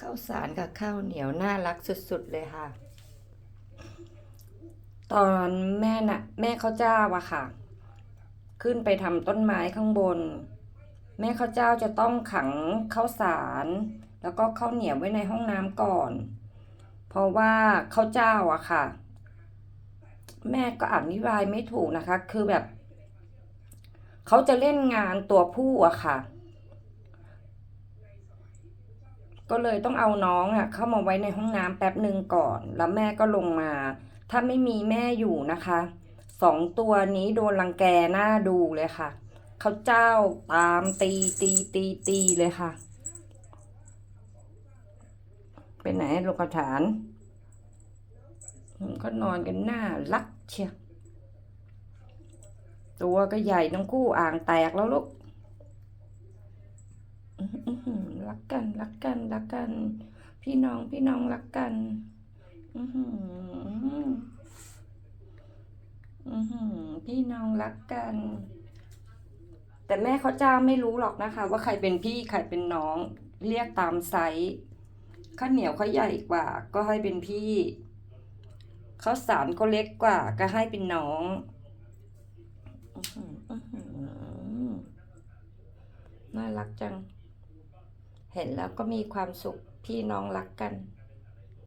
ข้าวสารกับข้าวเหนียวน่ารักสุดๆเลยค่ะ ตอนแม่น่ะ แม่ข้าวเจ้าอะค่ะ ขึ้นไปทำต้นไม้ข้างบน แม่ข้าวเจ้าจะต้องขังข้าวสาร แล้วก็ข้าวเหนียวไว้ในห้องน้ำก่อน เพราะว่าข้าวเจ้าอะค่ะ แม่ก็อธิบายไม่ถูกนะคะ คือแบบ เขาจะเล่นงานตัวผู้อะค่ะ ก็เลยต้องเอาน้องอะเข้ามาไว้ในห้องน้ำแป๊บหนึ่งก่อน แล้วแม่ก็ลงมา ถ้าไม่มีแม่อยู่นะคะสองตัวนี้โดนรังแกหน้าดูเลยค่ะเขาเจ้าตามตีตีตีตีเลยค่ะไปไหนลูกกระฐานก็นอนกันหน้ารักเชียวตัวก็ใหญ่ทั้งคู่อ่างแตกแล้วลูก รักกันรักกันรักกัน พี่น้องพี่น้องรักกันอือหืออือหือพี่น้องรักกัน แต่แม่เขาเจ้าไม่รู้หรอกนะคะ ว่าใครเป็นพี่ใครเป็นน้อง เรียกตามไซส์ข้าวเหนียวเขาใหญ่กว่า ก็ให้เป็นพี่ข้าวสารก็เล็กกว่า ก็ให้เป็นน้องอือหืออือหือน่ารักจัง เห็นแล้วก็มีความสุขพี่น้องรักกัน